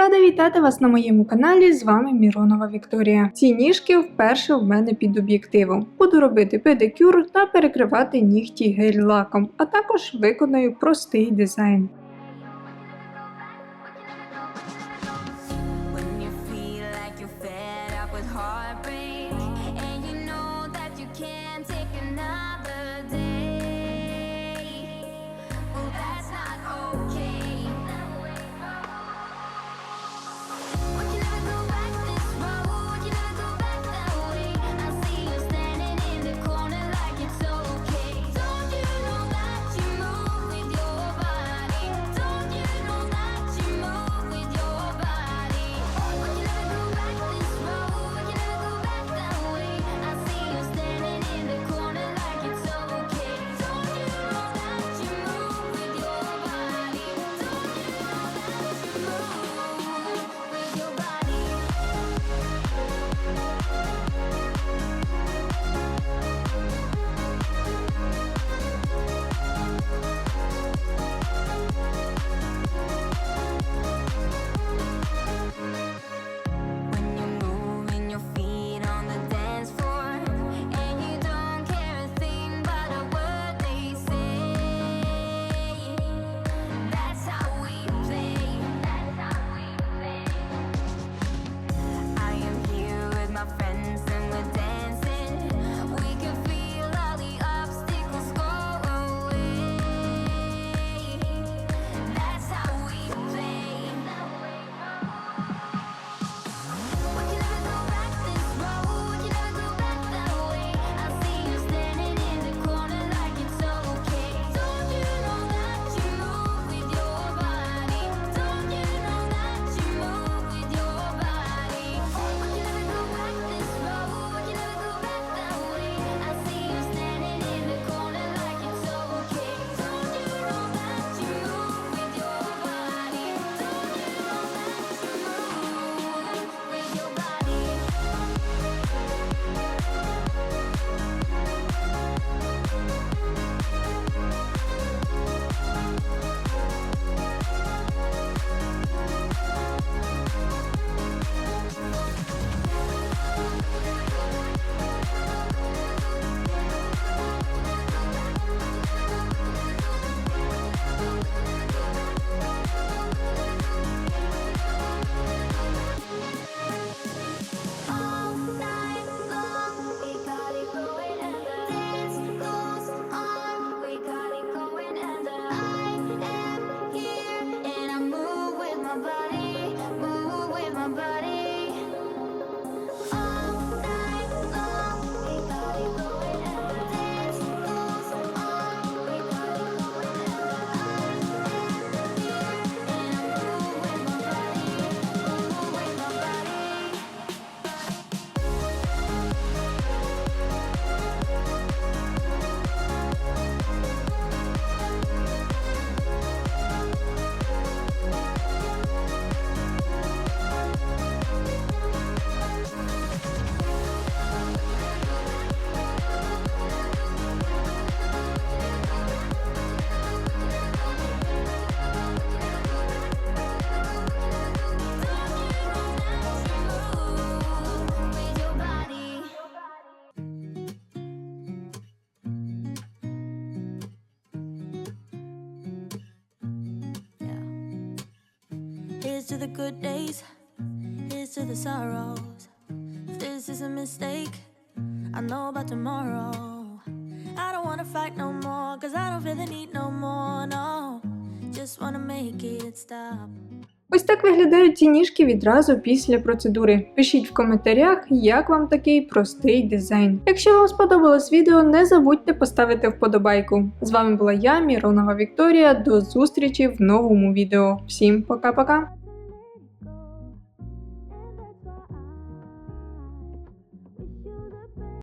Рада вітати вас на моєму каналі. З вами Міронова Вікторія. Ці ніжки вперше в мене під об'єктивом. Буду робити педикюр та перекривати нігті гель-лаком, а також виконаю простий дизайн. okay. to the good days, here's to the sorrows. If this is a mistake, I know about tomorrow. I don't wanna fight no more, cause I don't feel the need no more, no. Just wanna make it stop. Ось так виглядають ці ніжки відразу після процедури. Пишіть в коментарях, як вам такий простий дизайн. Якщо вам сподобалось відео, не забудьте поставити вподобайку. З вами була я, Міронова Вікторія. До зустрічі в новому відео. Всім пока-пока!